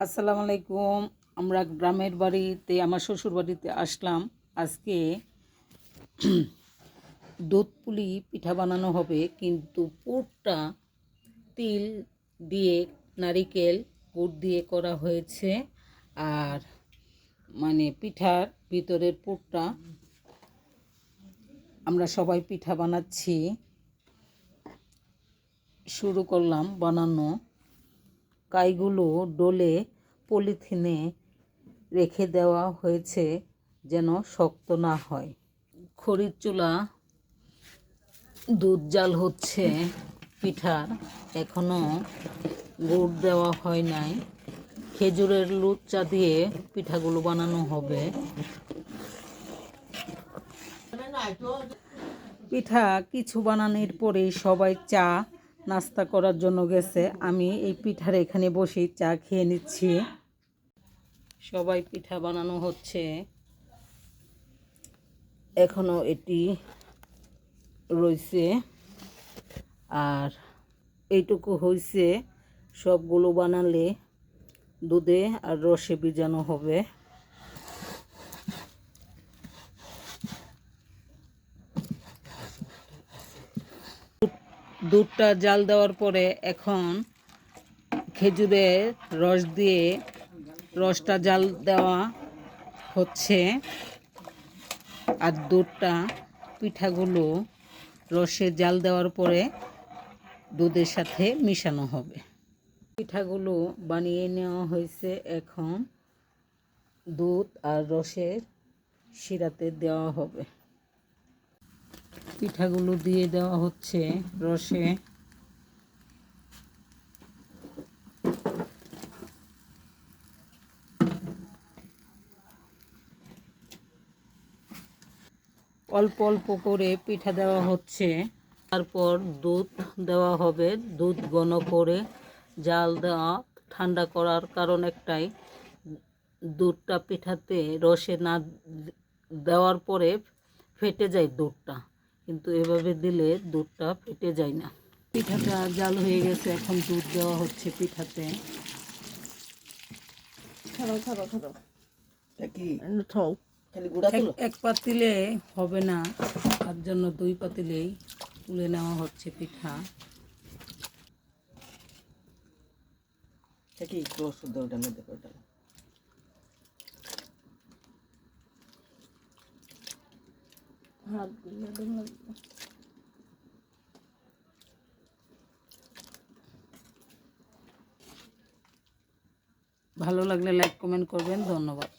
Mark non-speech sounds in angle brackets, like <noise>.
আসসালামু আলাইকুম। আমরা গ্রামের বাড়িতে, আমার শ্বশুর বাড়িতে আসলাম। আজকে <clears throat> দুধ পুলি পিঠা বানানো হবে, কিন্তু পুরটা তিল দিয়ে, নারিকেল গুড় দিয়ে করা হয়েছে। আর মানে পিঠার ভিতরের পুরটা আমরা সবাই পিঠা বানাচ্ছি। শুরু করলাম বানানো। কাইগুলো ডোলে পলিথিনে রেখে দেওয়া হয়েছে যেন শক্ত না হয়। খড়ির চুলা দুধ জাল হচ্ছে, পিঠার এখনও গুড় দেওয়া হয় নাই। খেজুরের লুচা দিয়ে পিঠাগুলো বানানো হবে। পিঠা কিছু বানানোর পরে সবাই চা নাস্তা করার জন্য গেছে। আমি এই পিঠার এখানে বসে চা খেয়ে নিচ্ছি। সবাই পিঠা বানানো হচ্ছে। এখনও এটি রয়েছে। আর এইটুকু হয়েছে সবগুলো বানালে দুধে আর রসে ভিজানো হবে। দুধটা জাল দেওয়ার পরে এখন খেজুরের রস দিয়ে রসটা জাল দেওয়া হচ্ছে। আর দুধটা পিঠাগুলো রসে জাল দেওয়ার পরে দুধের সাথে মিশানো হবে। পিঠাগুলো বানিয়ে নেওয়া হয়েছে এখন। দুধ আর রসের শিরাতে দেওয়া হবে। পিঠাগুলো দিয়ে দেওয়া হচ্ছে রসে। অল্প অল্প করে পিঠা দেওয়া হচ্ছে। তারপর দুধ দেওয়া হবে। দুধ ঘন করে জাল দেওয়া, ঠান্ডা করার কারণ একটাই, দুধটা পিঠাতে রসে না দেওয়ার পরে ফেটে যায় দুধটা। কিন্তু এভাবে দিলে দুধটা ফেটে যায় না। পিঠাটা জাল হয়ে গেছে এখন দুধ দেওয়া হচ্ছে পিঠাতে। এক পাতিলে হবে না তার জন্য দুই পাতিলেই তুলে নেওয়া হচ্ছে পিঠা। কি? ক্লোজ মধ্যে ওটা হাত দিয়ে দিলাম। ভালো লাগলে লাইক কমেন্ট করবেন ধন্যবাদ